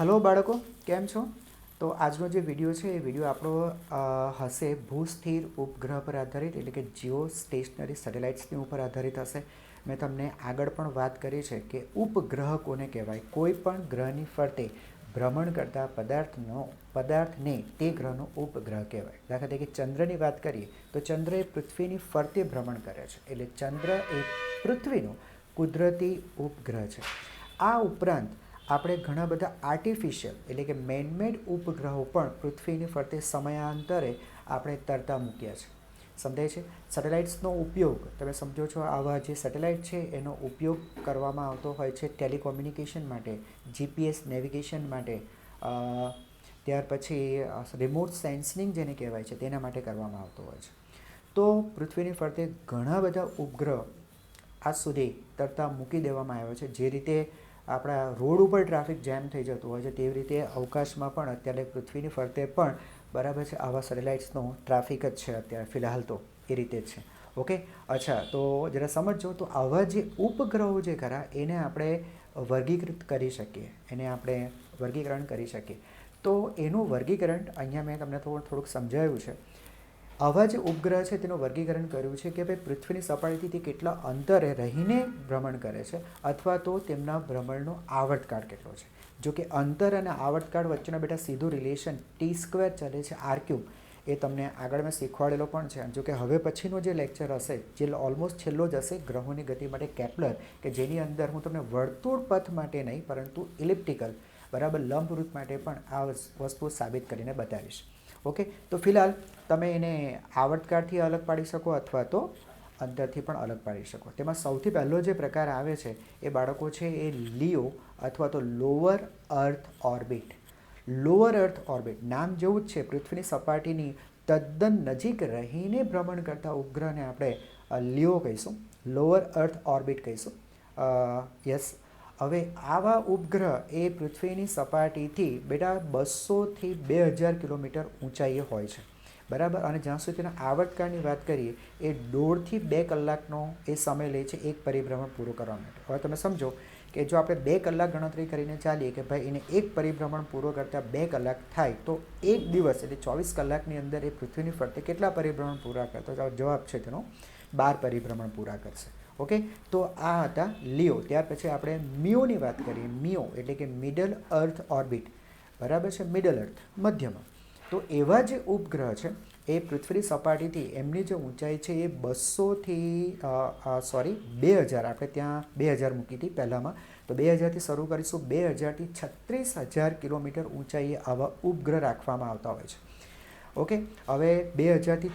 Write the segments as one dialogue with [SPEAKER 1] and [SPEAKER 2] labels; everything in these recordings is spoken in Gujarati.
[SPEAKER 1] હલો બાળકો. કેમ છો? તો આજનો જે વીડિયો છે, એ વીડિયો આપણો હશે ભૂસ્થિર ઉપગ્રહ પર આધારિત, એટલે કે જીઓ સ્ટેશનરી સેટેલાઇટ્સની ઉપર આધારિત હશે. મેં તમને આગળ પણ વાત કરી છે કે ઉપગ્રહ કોને કહેવાય? કોઈ પણ ગ્રહની ફરતે ભ્રમણ કરતા પદાર્થનો, પદાર્થને તે ગ્રહનો ઉપગ્રહ કહેવાય. દાખલા તરીકે ચંદ્રની વાત કરીએ, તો ચંદ્ર એ પૃથ્વીની ફરતે ભ્રમણ કરે છે. એટલે ચંદ્ર એ પૃથ્વીનો કુદરતી ઉપગ્રહ છે. આ ઉપરાંત આપણે ઘણા બધા આર્ટિફિશિયલ એટલે કે મેનમેડ ઉપગ્રહો પણ પૃથ્વીની ફરતે સમયાંતરે આપણે તરતા મૂક્યા છે. સમજાય છે? સેટેલાઇટ્સનો ઉપયોગ, તમે સમજો છો આવા જે સેટેલાઇટ છે, એનો ઉપયોગ કરવામાં આવતો હોય છે ટેલિકોમ્યુનિકેશન માટે જીપીએસ નેવિગેશન માટે ત્યાર પછી રિમોટ સેન્સિંગ જેને કહેવાય છે, તેના માટે કરવામાં આવતો હોય છે. તો પૃથ્વીની ફરતે ઘણા બધા ઉપગ્રહ આજ સુધી તરતા મૂકી દેવામાં આવ્યો છે, જે રીતે આપણા રોડ ઉપર ટ્રાફિક જેમ થઈ જતું હોય છે, તેવી રીતે અવકાશમાં પણ અત્યારે પૃથ્વીની ફરતે પણ બરાબર છે, આવા સેટેલાઇટ્સનો ટ્રાફિક જ છે અત્યારે, ફિલહાલ તો એ રીતે જ છે. ઓકે? અચ્છા, તો જરા સમજજો, તો આવા જે ઉપગ્રહો જે ખરા, એને આપણે વર્ગીકૃત કરી શકીએ, એને આપણે વર્ગીકરણ કરી શકીએ. તો એનું વર્ગીકરણ, અહીંયા મેં તમને થોડું, થોડુંક સમજાવ્યું છે. આવા જે ઉપગ્રહ છે તેનું વર્ગીકરણ કર્યું છે કે ભાઈ પૃથ્વીની સપાટીથી તે કેટલા અંતરે રહીને ભ્રમણ કરે છે અથવા તો તેમના ભ્રમણનો આવર્તકાળ કેટલો છે. જો કે અંતર અને આવર્તકાળ વચ્ચેનો બેટા સીધું રિલેશન ટી સ્ક્વેર ચાલે છે આર એ તમને આગળ મેં શીખવાડેલો પણ છે. જો કે હવે પછીનો જે લેક્ચર હશે, જે ઓલમોસ્ટ છેલ્લો જ હશે, ગ્રહોની ગતિ માટે કેપ્લર કે જેની અંદર હું તમને વર્તુળ પથ માટે નહીં, પરંતુ ઇલિપ્ટિકલ બરાબર લંબરૂપ માટે પણ આ વસ- વસ્તુ સાબિત કરીને બતાવીશ. ઓકે? તો ફિલહાલ તમે એને આવર્તકાળથી અલગ પાડી શકો અથવા તો અંતરથી પણ અલગ પાડી શકો. તેમાં સૌથી પહેલો જે પ્રકાર આવે છે એ બાળકો છે એ લિયો અથવા તો lower earth orbit. Lower earth orbit નામ જેવું જ છે. પૃથ્વીની સપાટીની તદ્દન નજીક રહીને ભ્રમણ કરતા ઉપગ્રહને આપણે લિયો કહીશું. લોઅર અર્થ ઓર્બિટ કહીશું. યસ હવે આવા ઉપગ્રહ એ પૃથ્વીની સપાટીથી બેટા બસોથી બે હજાર કિલોમીટર ઊંચાઈએ હોય છે. બરાબર? અને જ્યાં સુધી તેના આવર્તકાળની વાત કરીએ, એ દોઢથી બે કલાકનો એ સમય લે છે એક પરિભ્રમણ પૂરું કરવા માટે. હવે તમે સમજો કે જો આપણે બે કલાક ગણતરી કરીને ચાલીએ કે ભાઈ એને એક પરિભ્રમણ પૂરો કરતાં બે કલાક થાય, તો એક દિવસ એટલે ચોવીસ કલાકની અંદર એ પૃથ્વીની ફરતે કેટલા પરિભ્રમણ પૂરા કરતા જવાબ છે તેનો બાર પરિભ્રમણ પૂરા કરશે. ઓકે તો આ હતા લિયો. ત્યાર પછી આપણે મિયોની વાત કરીએ. મિયો એટલે કે મિડલ અર્થ ઓર્બિટ બરાબર છે? મિડલ અર્થ મધ્યમાં. તો એવા જે ઉપગ્રહ છે, એ પૃથ્વી સપાટીથી એમની જે ઊંચાઈ છે, એ બસોથી સોરી બે હજાર. આપણે ત્યાં બે હજાર મૂકી હતી પહેલાંમાં. તો બે હજારથી શરૂ કરીશું. બે હજારથી છત્રીસ હજાર કિલોમીટર ઊંચાઈએ આવા ઉપગ્રહ રાખવામાં આવતા હોય છે. ઓકે હવે બે હજારથી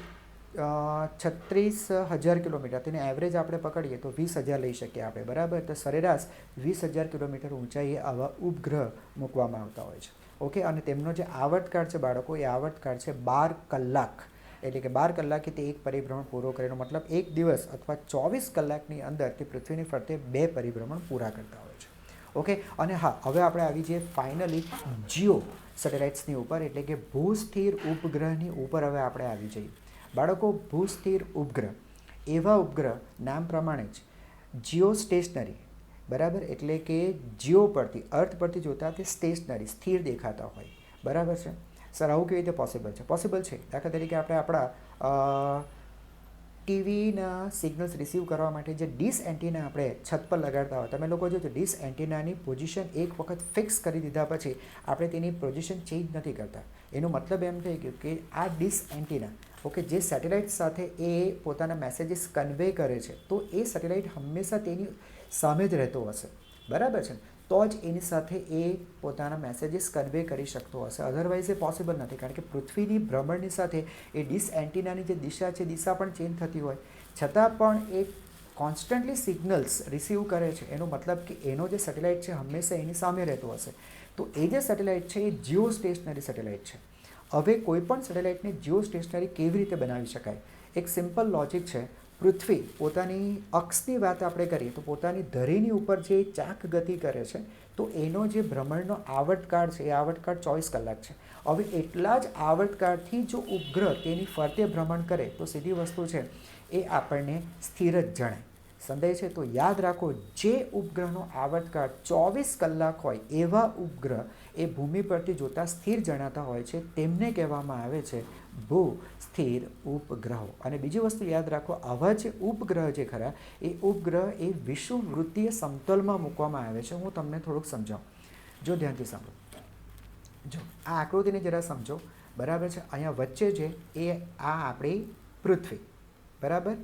[SPEAKER 1] છત્રીસ હજાર કિલોમીટર, તેને એવરેજ આપણે પકડીએ તો વીસ હજાર લઈ શકીએ આપણે, બરાબર? તો સરેરાશ વીસ હજાર કિલોમીટર ઊંચાઈએ આવા ઉપગ્રહ મૂકવામાં આવતા હોય છે. ઓકે? અને તેમનો જે આવર્તકાળ છે બાળકો, એ આવર્તકાળ છે બાર કલાક. એટલે કે બાર કલાકે તે એક પરિભ્રમણ પૂરો કરેનો મતલબ એક દિવસ અથવા ચોવીસ કલાકની અંદર તે પૃથ્વીની ફરતે બે પરિભ્રમણ પૂરા કરતા હોય છે. ઓકે? અને હા, હવે આપણે આવી જઈએ ફાઇનલી જીઓ સેટેલાઇટ્સની ઉપર, એટલે કે ભૂસ્થિર ઉપગ્રહની ઉપર હવે આપણે આવી જઈએ. બાળકો ભૂસ્થિર ઉપગ્રહ, એવા ઉપગ્રહ નામ પ્રમાણે જ જીઓ સ્ટેશનરી બરાબર? એટલે કે જીઓ પરથી, અર્થ પરથી જોતા તે સ્ટેશનરી સ્થિર દેખાતા હોય. બરાબર છે? સર, આવું કેવી રીતે પોસિબલ છે? પોસિબલ છે. દાખલા તરીકે આપણે આપણા ટીવીના સિગ્નલ્સ રિસીવ કરવા માટે જે ડીશ એન્ટીના આપણે છત પર લગાડતા હોય, તમે લોકો જોજો ડીશ એન્ટીનાની પોઝિશન એક વખત ફિક્સ કરી દીધા પછી આપણે તેની પોઝિશન ચેન્જ નથી કરતા. એનો મતલબ એમ થઈ ગયું કે આ ડીશ એન્ટીના ઓકે, જે સેટેલાઇટ સાથે એ પોતાના મેસેજીસ કન્વે કરે છે, તો એ સેટેલાઇટ હંમેશા તેની સામે જ રહેતો હશે. બરાબર છે? તો જ એની સાથે એ પોતાના મેસેજીસ કન્વે કરી શકતો હશે. અધરવાઇઝ એ પોસિબલ નથી, કારણ કે પૃથ્વીની ભ્રમણની સાથે એ ડિસ એન્ટિનાની જે દિશા છે, દિશા પણ ચેન્જ થતી હોય. છતાં પણ એ કોન્સ્ટન્ટલી સિગ્નલ્સ રિસીવ કરે છે. એનો મતલબ કે એનો જે સેટેલાઇટ છે, હંમેશા એની સામે રહેતો હશે. તો એ જે સેટેલાઇટ છે, એ જીઓ સ્ટેશનરી સેટેલાઇટ છે. હવે કોઈ પણ સેટેલાઇટને જીઓ સ્ટેશનરી કેવી રીતે બનાવી શકાય? એક સિમ્પલ લોજિક છે. પૃથ્વી પોતાની અક્ષની વાત આપણે કરીએ તો પોતાની ધરીની ઉપર જે ચાક ગતિ કરે છે, તો એનો જે ભ્રમણનો આવર્તકાળ છે, એ આવર્તકાળ ચોવીસ કલાક છે. હવે એટલા જ આવર્તકાળથી જો ઉપગ્રહ તેની ફરતે ભ્રમણ કરે, તો સીધી વસ્તુ છે, એ આપણને સ્થિર જ જણાય. સંદેહ છે તો યાદ રાખો, જે ઉપગ્રહનો આવર્તકાળ ચોવીસ કલાક હોય એવા ઉપગ્રહ એ ભૂમિ પરથી જોતા સ્થિર જણાતા હોય છે, તેમને કહેવામાં આવે છે ભૂ સ્થિર ઉપગ્રહો. અને બીજી વસ્તુ યાદ રાખો, આવા જે ઉપગ્રહ જે ખરા, એ ઉપગ્રહ એ વિષુવવૃત્તીય સમતલમાં મૂકવામાં આવે છે. હું તમને થોડુંક સમજાવું. જો ધ્યાનથી સાંભળો. જો, આ આકૃતિને જરા સમજો. બરાબર છે? અહીંયા વચ્ચે છે એ, આ આપણી પૃથ્વી. બરાબર?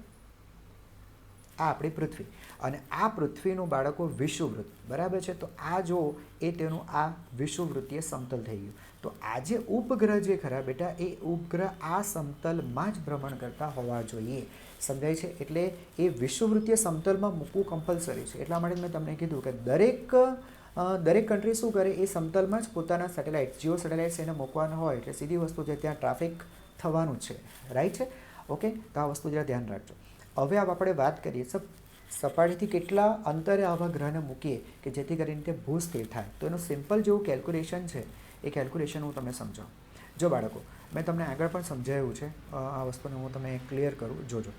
[SPEAKER 1] આ આપણી પૃથ્વી. અને આ પૃથ્વીનું બાળકો વિષુવવૃત્ત. બરાબર છે? તો આ જો એ તેનું આ વિષુવવૃત્તીય સમતલ થઈ ગયું. તો આ જે ઉપગ્રહ જે ખરા બેટા, એ ઉપગ્રહ આ સમતલમાં જ ભ્રમણ કરતા હોવા જોઈએ. સમજાય છે? એટલે એ વિષુવવૃત્તીય સમતલમાં મૂકવું કમ્પલસરી છે. એટલા માટે મેં તમને કીધું કે દરેક દરેક કન્ટ્રી શું કરે? એ સમતલમાં જ પોતાના સેટેલાઇટ જીઓ સેટેલાઇટ્સ એને મૂકવાના હોય. એટલે સીધી વસ્તુ છે ત્યાં ટ્રાફિક થવાનું છે. રાઈટ છે? ઓકે તો આ વસ્તુ જરા ધ્યાન રાખજો. હવે આપણે વાત કરીએ સપાટીથી કેટલા અંતરે આવા ગ્રહને મૂકીએ કે જેથી કરીને તે ભૂસ્થિર થાય. તો એનું સિમ્પલ જેવું કેલ્ક્યુલેશન છે, એ કેલ્ક્યુલેશન હું તમને સમજાવું. જો બાળકો, મેં તમને આગળ પણ સમજાવ્યું છે આ વસ્તુને હું તમને ક્લિયર કરું, જોજો.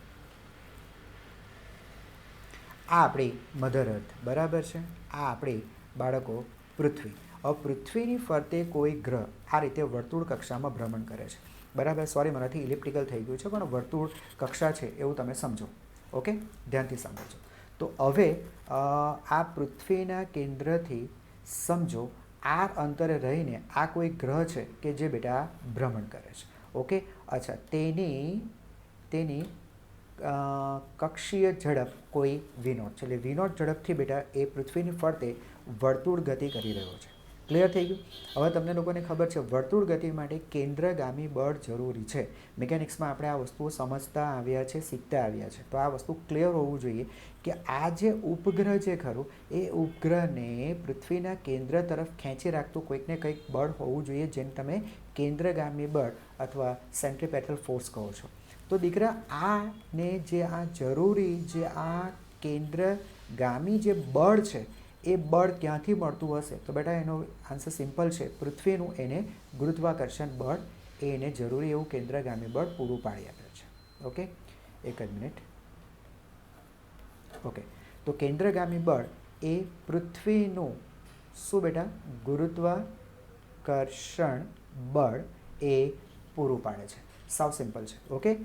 [SPEAKER 1] આ આપણી મધર અર્થ, બરાબર છે? આ આપણી બાળકો પૃથ્વી. હવે પૃથ્વીની ફરતે કોઈ ગ્રહ આ રીતે વર્તુળ કક્ષામાં ભ્રમણ કરે છે. બરાબર? સોરી મારાથી ઇલેક્ટ્રિકલ થઈ ગયું છે, પણ વર્તુળ કક્ષા છે એવું તમે સમજો. ઓકે ધ્યાનથી સમજો તો હવે આ પૃથ્વીના કેન્દ્રથી સમજો, આ અંતરે રહીને આ કોઈ ગ્રહ છે કે જે બેટા ભ્રમણ કરે છે. ઓકે અચ્છા, તેની તેની કક્ષીય ઝડપ કોઈ વિનોટ છે. એટલે વિનોટ ઝડપથી બેટા એ પૃથ્વીની ફરતે વર્તુળ ગતિ કરી રહ્યો છે. ક્લિયર થઈ ગયું? હવે તમને લોકોને ખબર છે, વર્તુળ ગતિ માટે કેન્દ્રગામી બળ જરૂરી છે. મિકેનિક્સમાં આપણે આ વસ્તુઓ સમજતા આવ્યા છે, શીખતા આવ્યા છે. તો આ વસ્તુ ક્લિયર હોવું જોઈએ કે આ જે ઉપગ્રહ છે ખરું, એ ઉપગ્રહને પૃથ્વીના કેન્દ્ર તરફ ખેંચી રાખતું કોઈકને કંઈક બળ હોવું જોઈએ જેને તમે કેન્દ્રગામી બળ અથવા સેન્ટ્રીપેટલ ફોર્સ કહો છો. તો દીકરા આ ને જે આ જરૂરી જે આ કેન્દ્રગામી જે બળ છે એ બળ ક્યાંથી મળતું હશે? તો બેટા, એનો આન્સર સિમ્પલ છે. પૃથ્વીનું એને ગુરુત્વાકર્ષણ બળ, એ એને જરૂરી એવું કેન્દ્રગામી બળ પૂરું પાડી આપે છે. ઓકે એક જ મિનિટ. ઓકે તો કેન્દ્રગામી બળ એ પૃથ્વીનું શું બેટા? ગુરુત્વાકર્ષણ બળ એ પૂરું પાડે છે. સાવ સિમ્પલ છે. ઓકે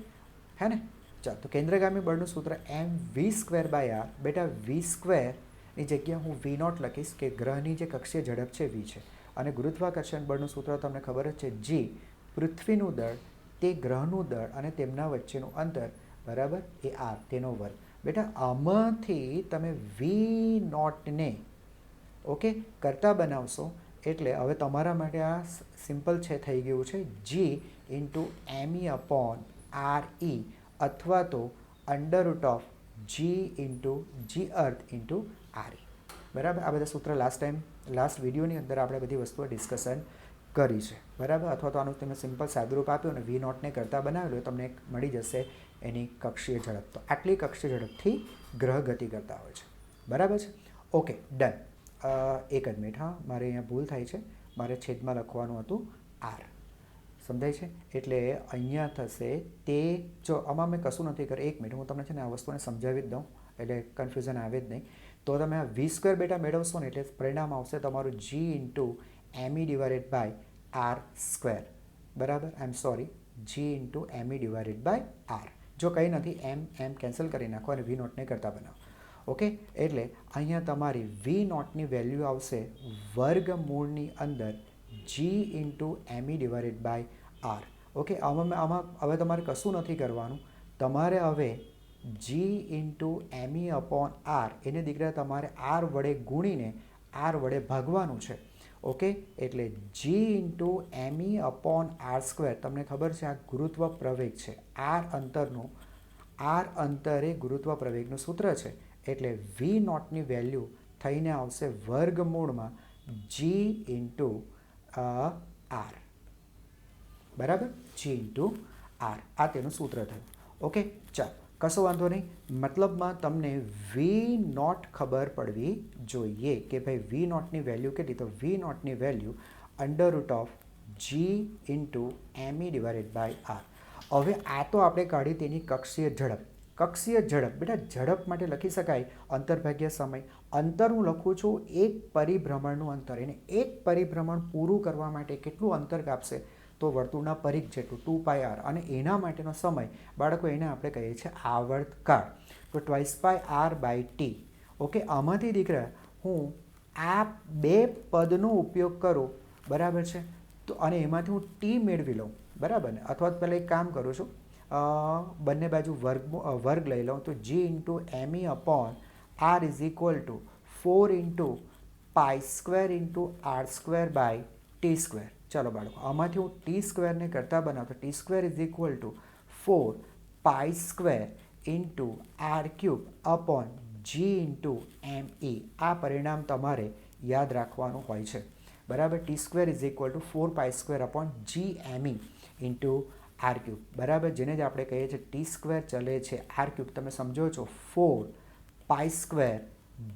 [SPEAKER 1] હે ને? ચાલો, તો કેન્દ્રગામી બળનું સૂત્ર M V square by R બેટા વી સ્ક્વેર ની જગ્યા હું વી નોટ લખીશ કે ગ્રહની જે કક્ષીય ઝડપ છે વી છે. અને ગુરુત્વાકર્ષણ બળનું સૂત્ર તમને ખબર જ છે જી પૃથ્વીનું દળ, તે ગ્રહનું દળ અને તેમના વચ્ચેનું અંતર, બરાબર? એ આર તેનો વર્ગ. બેટા, આમાંથી તમે વી નોટને, ઓકે, કરતા બનાવશો, એટલે હવે તમારા માટે આ સિમ્પલ છે, થઈ ગયું છે G into M E upon R E અથવા તો under root of G into G earth into R E. બરાબર? આ બધા સૂત્ર લાસ્ટ ટાઈમ લાસ્ટ વિડીયોની અંદર આપણે બધી વસ્તુઓ ડિસ્કશન કરી છે. બરાબર? અથવા તો આનું તમે સિમ્પલ સાદુરૂપ આપ્યું અને વી નોટને કરતાં બનાવેલું તમને મળી જશે એની કક્ષીય ઝડપ. તો આટલી કક્ષીય ઝડપથી ગ્રહ ગતિ કરતા હોય છે. બરાબર છે? ઓકે ડન એક જ મિનિટ હા. મારે અહીંયા ભૂલ થાય છે. મારે છેદમાં લખવાનું હતું આર સમજાય છે? એટલે અહીંયા થશે તે, જો આમાં મેં કશું નથી કર્યું, એક મિનિટ હું તમને છે ને આ વસ્તુને સમજાવી જ દઉં. એટલે કન્ફ્યુઝન આવે જ નહીં. તો તમે આ વી સ્ક્વેર બેટા મેળવશો ને એટલે પરિણામ આવશે તમારું G into M E divided by R square. બરાબર? I am sorry. G into M E divided by R. જો કંઈ નથી, એમ એમ કેન્સલ કરી નાખો અને વી નોટને કરતા બનાવો. ઓકે? એટલે અહીંયા તમારી વી નોટની વેલ્યુ આવશે વર્ગમૂળની અંદર G into M E divided by R. Okay? આમાં આમાં, હવે તમારે કશું નથી કરવાનું. તમારે હવે G into M E upon R એને દીકરા તમારે આર વડે ગુણીને આર વડે ભાગવાનું છે. ઓકે એટલે G into M E upon R square તમને ખબર છે આ ગુરુત્વ પ્રવેગ છે. આર અંતરનું આર અંતરે ગુરુત્વ પ્રવેગનું સૂત્ર છે. એટલે વી નોટની વેલ્યુ થઈને આવશે વર્ગમૂળમાં જી ઇન્ટુ આર બરાબર? જી ઇન્ટુ આર આ તેનું સૂત્ર થયું. ઓકે ચાલો. કશો વાંધો નહીં. મતલબમાં તમને વી નોટ ખબર પડવી જોઈએ કે ભાઈ વી નોટની વેલ્યુ કેટલી? તો V નોટની value under root of G into M E divided by R હવે આ તો આપણે કાઢી તેની કક્ષીય ઝડપ. કક્ષીય ઝડપ, બેટા ઝડપ માટે લખી શકાય અંતરભાગ્ય સમય. અંતર હું લખું છું એક પરિભ્રમણનું અંતર. એને એક પરિભ્રમણ પૂરું કરવા માટે કેટલું અંતર કાપશે? તો વર્તુળના પરિઘ જેટલું ટુ પાય આર. અને એના માટેનો સમય, બાળકો એને આપણે કહીએ છીએ આવર્તકાળ. તો twice pi R by T. Okay, આમાંથી દીકરા, હું આ બે પદનો ઉપયોગ કરું, બરાબર છે? તો અને એમાંથી હું ટી મેળવી લઉં, બરાબર ને? અથવા તો પહેલાં એક કામ કરું છું બંને બાજુ વર્ગ વર્ગ લઈ લઉં. તો G into M upon R is equal to four into pi square into R square by T square ચલો બાળકો, આમાંથી હું ટી સ્ક્વેરને કરતાં બનાવું T square is equal to four pi square into R cube upon G into M E આ પરિણામ તમારે યાદ રાખવાનું હોય છે. બરાબર? T square is equal to four pi square upon G M E into R cube બરાબર? જેને જ આપણે કહીએ છીએ ટી સ્ક્વેર ચલે છે આર ક્યુબ તમે સમજો છો? ફોર પાઈ સ્ક્વેર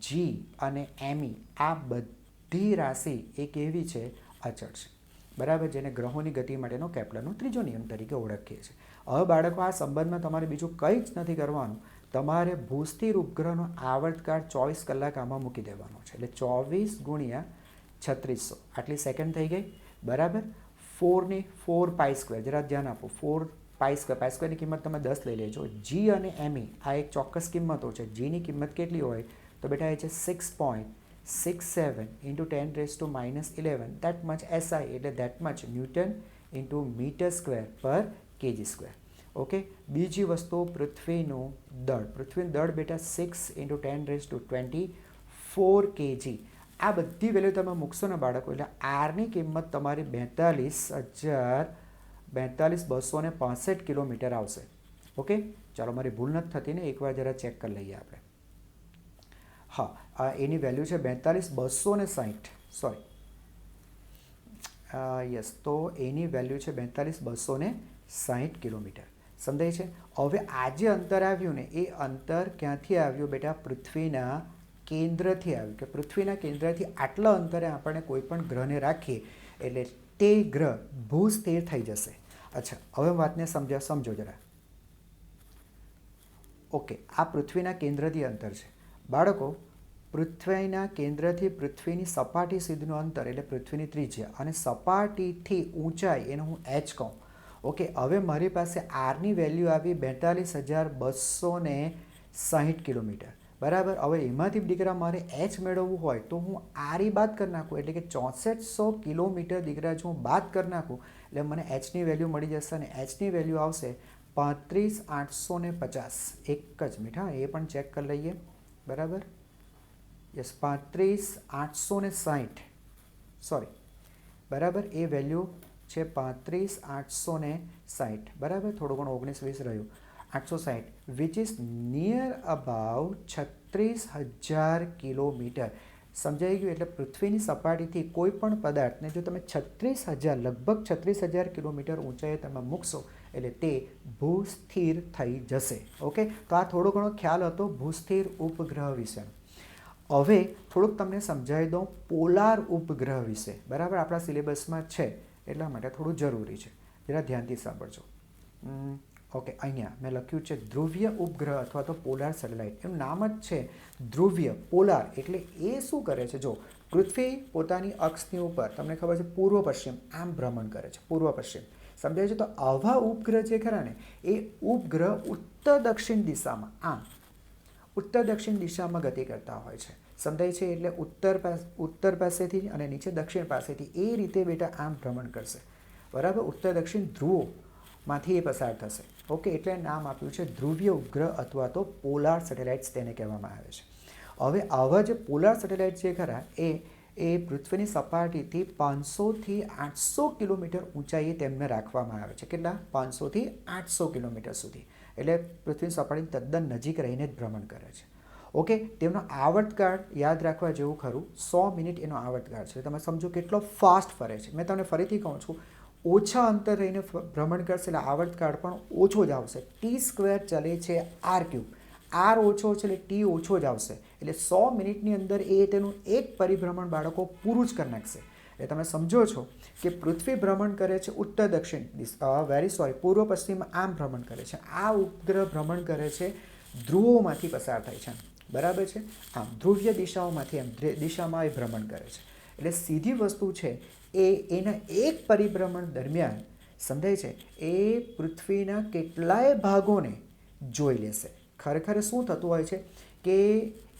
[SPEAKER 1] જી અને એમઈ આ બધી રાશિ એક એવી છે? અચળ છે. બરાબર, જેને ગ્રહોની ગતિ માટેનો કેપ્લરનો ત્રીજો નિયમ તરીકે ઓળખીએ છીએ. હવે બાળકો, આ સંબંધમાં તમારે બીજું કંઈ જ નથી કરવાનું. તમારે ભૂસ્થિર ઉપગ્રહનો આવર્તકાળ ચોવીસ કલાક આમાં મૂકી દેવાનો છે. એટલે ચોવીસ ગુણ્યા છત્રીસો. આટલી સેકન્ડ થઈ ગઈ. બરાબર? ફોરની ફોર પાઈ સ્ક્વેર જરા ધ્યાન આપો. ફોર પાઈ સ્ક્વેર પાઈ સ્ક્વેરની કિંમત તમે દસ લઈ લેજો. જી અને એમઈ આ એક ચોક્કસ કિંમતો છે. જીની કિંમત કેટલી હોય? તો બેટા, એ છે six point six seven into ten raise to minus eleven that much SI એટલે that much newton into metre square per kg square okay બીજી વસ્તુ પૃથ્વીનું દળ. પૃથ્વીનું દળ બેટા six into ten raise to twenty four kg આ બધી વેલ્યુ તમે મૂકશો ને બાળકો, એટલે આરની કિંમત તમારી બેતાલીસ હજાર બેતાલીસ બસો ને પાસઠ કિલોમીટર આવશે. ઓકે ચાલો, મારી ભૂલ નથી થતી ને એકવાર જરા ચેક કરી લઈએ આપણે. હા, આ એની વેલ્યુ છે બેતાલીસ બસો ને સાહીઠ સોરી યસ તો એની વેલ્યુ છે બેતાલીસ બસો ને સાહીઠ કિલોમીટર. સમજાય છે? હવે આ જે અંતર આવ્યું ને, એ અંતર ક્યાંથી આવ્યું બેટા? પૃથ્વીના કેન્દ્રથી આવ્યું. કે પૃથ્વીના કેન્દ્રથી આટલા અંતરે આપણે કોઈ પણ ગ્રહને રાખીએ, એટલે તે ગ્રહ ભૂસ્થિર થઈ જશે. અચ્છા, હવે વાતને સમજ્યા, સમજો જરા. ઓકે આ પૃથ્વીના કેન્દ્રથી અંતર છે. બાળકો, પૃથ્વીના કેન્દ્રથી પૃથ્વીની સપાટી સુધીનું અંતર એટલે પૃથ્વીની ત્રિજ્યા અને સપાટીથી ઊંચાઈ એને હું એચ કહું. ઓકે હવે મારી પાસે આરની વેલ્યુ આવી બેતાલીસ હજાર બસો ને સાહીઠ કિલોમીટર. બરાબર? હવે એમાંથી દીકરા મારે એચ મેળવવું હોય તો હું આરી બાદ કરી નાખું. એટલે કે ચોસઠસો કિલોમીટર દીકરા, જો હું બાદ કરી નાખું, એટલે મને એચની વેલ્યુ મળી જશે અને એચની વેલ્યુ આવશે પાંત્રીસ આઠસો ને પચાસ. એક જ મીઠા એ પણ ચેક કરી લઈએ. બરાબર? યસ પાંત્રીસ આઠસો ને સાહીઠ સોરી બરાબર? એ વેલ્યુ છે પાંત્રીસ આઠસો ને સાહીઠ બરાબર? થોડું ઘણો ઓગણીસ વીસ રહ્યું. આઠસો સાહીઠ વિચ ઇઝ નિયર અબાઉ છત્રીસ હજાર કિલોમીટર. સમજાઈ ગયું? એટલે પૃથ્વીની સપાટીથી કોઈ પણ પદાર્થને જો તમે છત્રીસ હજાર, લગભગ છત્રીસ હજાર કિલોમીટર ઊંચાઈએ તમે મૂકશો એટલે તે ભૂસ્થિર થઈ જશે. ઓકે તો આ થોડો ઘણો ખ્યાલ હતો ભૂસ્થિર ઉપગ્રહ વિશે. હવે થોડુંક તમને સમજાવી દઉં પોલાર ઉપગ્રહ વિશે. બરાબર? આપણા સિલેબસમાં છે. એટલા માટે થોડું જરૂરી છે. જરા ધ્યાનથી સાંભળજો. ઓકે અહીંયા મેં લખ્યું છે ધ્રુવીય ઉપગ્રહ અથવા તો પોલાર સેટેલાઇટ. એનું નામ જ છે ધ્રુવીય, પોલાર. એટલે એ શું કરે છે? જો, પૃથ્વી પોતાની અક્ષની ઉપર, તમને ખબર છે, પૂર્વ પશ્ચિમ, આમ ભ્રમણ કરે છે. પૂર્વ પશ્ચિમ. સમજાય છે? તો આવા ઉપગ્રહ જે ખરા ને, એ ઉપગ્રહ ઉત્તર દક્ષિણ દિશામાં, આમ, ઉત્તર દક્ષિણ દિશામાં ગતિ કરતા હોય છે. સમજાય છે? એટલે ઉત્તર પાસે, ઉત્તર પાસેથી અને નીચે દક્ષિણ પાસેથી એ રીતે બેટા આમ ભ્રમણ કરશે. બરાબર? ઉત્તર દક્ષિણ ધ્રુવોમાંથી એ પસાર થશે. ઓકે, એટલે નામ આપ્યું છે ધ્રુવીય ઉપગ્રહ અથવા તો પોલાર સેટેલાઇટ્સ તેને કહેવામાં આવે છે. હવે આવા જે પોલાર સેટેલાઇટ જે ખરા, એ એ પૃથ્વીની સપાટીથી પાંચસોથી આઠસો કિલોમીટર ઊંચાઈએ તેમને રાખવામાં આવે છે. કેટલા? પાંચસોથી આઠસો કિલોમીટર સુધી. એટલે પૃથ્વીની સપાટી તદ્દન નજીક રહીને જ ભ્રમણ કરે છે. ઓકે, તેમનો આવર્તકાળ યાદ રાખવા જેવું ખરું. સો મિનિટ એનો આવર્તકાળ છે. તમે સમજો કેટલો ફાસ્ટ ફરે છે. મેં તમને ફરીથી કહું છું, ઓછા અંતર રહીને ભ્રમણ કરશે એટલે આવર્તકાળ પણ ઓછો જ આવશે. ટી સ્ક્વેર ચલે છે આર ક્યુબ. આર ઓછો છે એટલે ટી ઓછો જ આવશે. એટલે સો મિનિટની અંદર એ તેનું એક પરિભ્રમણ બાળકો પૂરું જ કરી નાખશે. એટલે તમે સમજો છો કે પૃથ્વી ભ્રમણ કરે છે ઉત્તર દક્ષિણ વેરી સોરી પૂર્વ પશ્ચિમ આમ ભ્રમણ કરે છે. આ ઉપગ્રહ ભ્રમણ કરે છે ધ્રુવોમાંથી પસાર થાય છે. બરાબર છે? આમ ધ્રુવ્ય દિશાઓમાંથી એમ દિશામાં એ ભ્રમણ કરે છે. એટલે સીધી વસ્તુ છે એ, એના એક પરિભ્રમણ દરમિયાન, સમજાય છે? એ પૃથ્વીના કેટલાય ભાગોને જોઈ લેશે. ખરેખર શું થતું હોય છે કે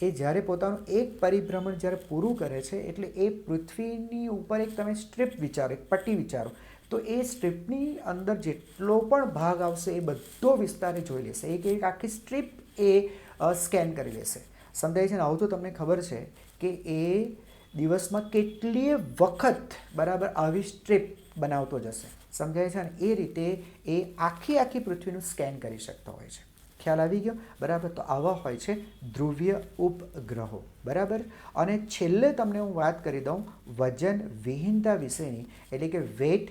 [SPEAKER 1] એ જ્યારે પોતાનું એક પરિભ્રમણ જ્યારે પૂરું કરે છે એટલે એ પૃથ્વીની ઉપર એક તમે સ્ટ્રીપ વિચારો, એક પટ્ટી વિચારો, તો એ સ્ટ્રીપની અંદર જેટલો પણ ભાગ આવશે એ બધો વિસ્તાર એ જોઈ લેશે. એક એક આખી સ્ટ્રીપ એ સ્કેન કરી લેશે. સમજાય છે ને? આવું તો તમને ખબર છે કે એ દિવસમાં કેટલીય વખત બરાબર આવી સ્ટ્રીપ બનાવતો જશે. સમજાય છે ને? એ રીતે એ આખી આખી પૃથ્વીનું સ્કેન કરી શકતો હોય છે. ખ્યાલ આવી ગયો. બરાબર? તો આવા હોય છે ધ્રુવીય ઉપગ્રહો. બરાબર? અને છેલ્લે તમને હું વાત કરી દઉં વજન વિહીનતા વિશેની, એટલે કે વેટ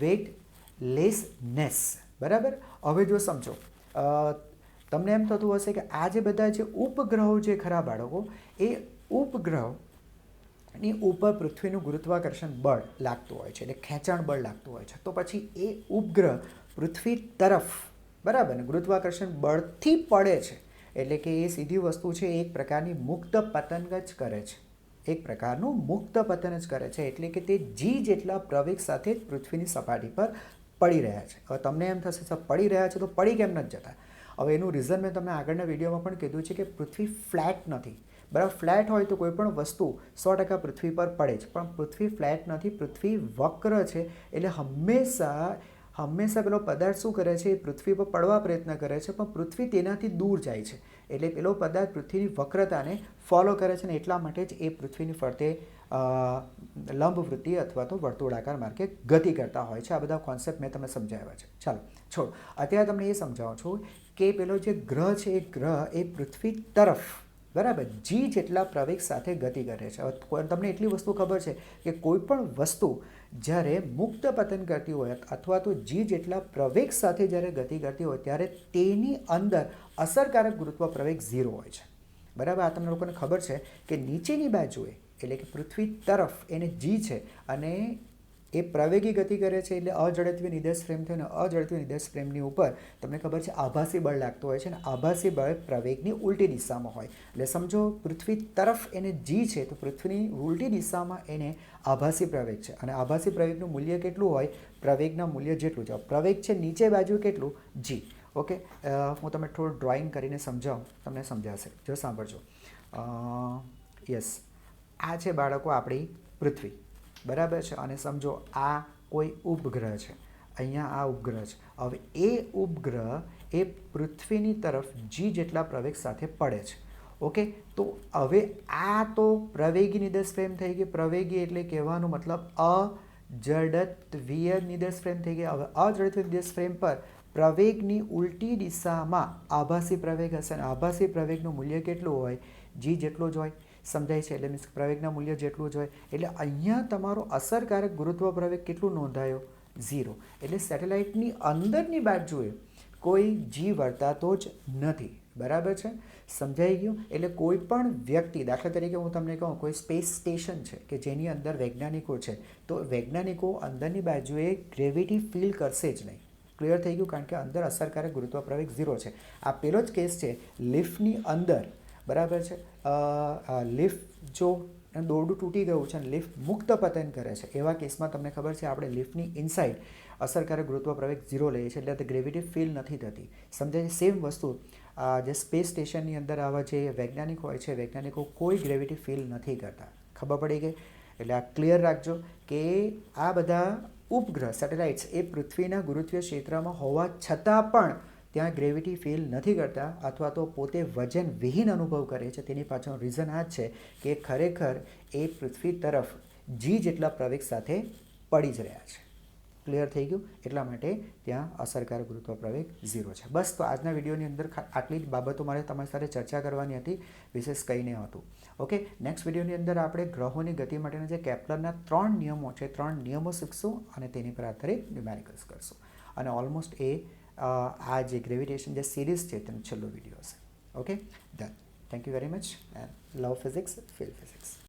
[SPEAKER 1] વેટ લેસનેસ બરાબર? હવે જો સમજો તમને એમ થતું હશે કે આ જે બધા જે ઉપગ્રહો જે ખરા બાળકો, એ ઉપગ્રહો ની ઉપર પૃથ્વીનું ગુરુત્વાકર્ષણ બળ લાગતું હોય છે, એટલે ખેંચાણ બળ લાગતું હોય છે. તો પછી એ ઉપગ્રહ પૃથ્વી તરફ બરાબર, ને ગુરુત્વાકર્ષણ બળથી પડે છે, એટલે કે એ સીધી વસ્તુ છે, એક પ્રકારની મુક્ત પતંગ જ કરે છે. એક પ્રકારનું મુક્ત પતન જ કરે છે, એટલે કે તે જી જેટલા પ્રવેગ સાથે જ પૃથ્વીની સપાટી પર પડી રહ્યા છે. હવે તમને એમ થશે સર પડી રહ્યા છે તો પડી કેમ નથી જતા? હવે એનું રીઝન મેં તમને આગળના વિડીયોમાં પણ કીધું છે કે પૃથ્વી ફ્લેટ નથી. બરાબર ફ્લેટ હોય તો કોઈ પણ વસ્તુ સો ટકા પૃથ્વી પર પડે છે, પણ પૃથ્વી ફ્લેટ નથી, પૃથ્વી વક્ર છે, એટલે હંમેશા હંમેશા પેલો પદાર્થ શું કરે છે? એ પૃથ્વી પર પડવા પ્રયત્ન કરે છે, પણ પૃથ્વી તેનાથી દૂર જાય છે. એટલે પેલો પદાર્થ પૃથ્વીની વક્રતાને ફોલો કરે છે ને એટલા માટે જ એ પૃથ્વીની ફરતે લંબવૃત્તિ અથવા તો વર્તુળાકાર માર્ગે ગતિ કરતા હોય છે. આ બધા કોન્સેપ્ટ મેં તમને સમજાવ્યા છે. ચાલો, છોડ. અત્યારે તમને એ સમજાવું છું કે પેલો જે ગ્રહ છે, એ ગ્રહ એ પૃથ્વી તરફ, બરાબર, જી જેટલા પ્રવેગ સાથે ગતિ કરે છે. તમને એટલી વસ્તુ ખબર છે કે કોઈ પણ વસ્તુ જ્યારે મુક્ત પતન કરતી હોય અથવા તો જી જેટલા પ્રવેગ સાથે જ્યારે ગતિ કરતી હોય ત્યારે તેની અંદર અસરકારક ગુરુત્વ પ્રવેગ ઝીરો હોય છે. બરાબર? આ તમને લોકોને ખબર છે કે નીચેની બાજુએ, એટલે કે પૃથ્વી તરફ, એને જી છે અને એ પ્રવેગી ગતિ કરે છે એટલે અઝડપી નિર્દેશ ફ્રેમ થયો ને અઝડપી નિર્દેશ ફ્રેમની ઉપર તમને ખબર છે આભાસી બળ લાગતું હોય છે ને આભાસી બળ પ્રવેગની ઉલટી દિશામાં હોય. એટલે સમજો પૃથ્વી તરફ એને જી છે તો પૃથ્વીની ઉલટી દિશામાં એને આભાસી પ્રવેગ છે. અને આભાસી પ્રવેગનું મૂલ્ય કેટલું હોય? પ્રવેગના મૂલ્ય જેટલું છે પ્રવેગ છે નીચે બાજુ કેટલું? G okay? હું તમને થોડું ડ્રોઈંગ કરીને સમજાવું. તમને સમજાશે. જો સાંભળજો. યસ આ છે બાળકો આપણી પૃથ્વી. બરાબર છે? અને સમજો, આ કોઈ ઉપગ્રહ છે. અહીંયા આ ઉપગ્રહ છે. હવે એ ઉપગ્રહ એ પૃથ્વીની તરફ જી જેટલા પ્રવેગ સાથે પડે છે. ઓકે? તો હવે આ તો પ્રવેગી નિર્દેશ ફ્રેમ થઈ ગઈ. પ્રવેગી એટલે કહેવાનો મતલબ અજડત્વીય નિર્દેશ ફ્રેમ થઈ ગઈ. હવે અજડત્વીય નિર્દેશ ફ્રેમ પર પ્રવેગની ઉલટી દિશામાં આભાસી પ્રવેગ હશે. અને આભાસી પ્રવેગનું મૂલ્ય કેટલું હોય? જી જેટલો જ હોય. સમજાય છે એટલે મીન્સ પ્રવેગના મૂલ્ય જેટલું જ હોય. એટલે અહીંયા તમારો અસરકારક ગુરુત્વ પ્રવેગ કેટલું નોંધાયો? ઝીરો. એટલે સેટેલાઇટની અંદરની બાજુએ કોઈ જી વર્તાતો જ નથી. બરાબર છે? સમજાઈ ગયું? એટલે કોઈ પણ વ્યક્તિ, દાખલા તરીકે હું તમને કહું, કોઈ સ્પેસ સ્ટેશન છે કે જેની અંદર વૈજ્ઞાનિકો છે, તો વૈજ્ઞાનિકો અંદરની બાજુએ ગ્રેવિટી ફીલ કરશે જ નહીં. ક્લિયર થઈ ગયું? કારણ કે અંદર અસરકારક ગુરુત્વ પ્રવેગ ઝીરો છે. આ પહેલો જ કેસ છે, લિફ્ટની અંદર બરાબર છે? લિફ્ટ જો દોરડું તૂટી ગયું છે અને લિફ્ટ મુક્ત પતન કરે છે, એવા કેસમાં તમને ખબર છે આપણે લિફ્ટની ઇનસાઇડ અસરકારક ગુરુત્વ પ્રવેગ ઝીરો લઈએ છીએ એટલે ગ્રેવિટી ફીલ નથી થતી. સમજાય સેમ વસ્તુ જે સ્પેસ સ્ટેશનની અંદર આવા જે વૈજ્ઞાનિક હોય છે, વૈજ્ઞાનિકો કોઈ ગ્રેવિટી ફીલ નથી કરતા. ખબર પડી ગઈ? એટલે આ ક્લિયર રાખજો કે આ બધા ઉપગ્રહ, સેટેલાઇટ્સ એ પૃથ્વીના ગુરુત્વીય ક્ષેત્રમાં હોવા છતાં પણ ત્યાં ગ્રેવિટી ફીલ નથી કરતા અથવા તો પોતે વજન વિહીન અનુભવ કરે છે. તેની પાછળનું રીઝન આ જ છે કે ખરેખર એ પૃથ્વી તરફ જી જેટલા પ્રવેગ સાથે પડી જ રહ્યા છે. ક્લિયર થઈ ગયું? એટલા માટે ત્યાં અસરકારક ગુરુત્વ પ્રવેગ ઝીરો છે. બસ, તો આજના વિડીયોની અંદર આટલી જ બાબતો મારે તમારી સાથે ચર્ચા કરવાની હતી. વિશેષ કંઈ હતું. ઓકે નેક્સ્ટ વિડીયોની અંદર આપણે ગ્રહોની ગતિ માટેના જે કેપ્લરના ત્રણ નિયમો છે, ત્રણ નિયમો શીખશું અને તેની પર આધારિત ન્યુમેરિકલ્સ કરશું. અને ઓલમોસ્ટ એ આ જે ગ્રેવિટેશન જે સિરીઝ છે તેનો છેલ્લો વીડિયો હશે okay done thank you very much and love physics feel physics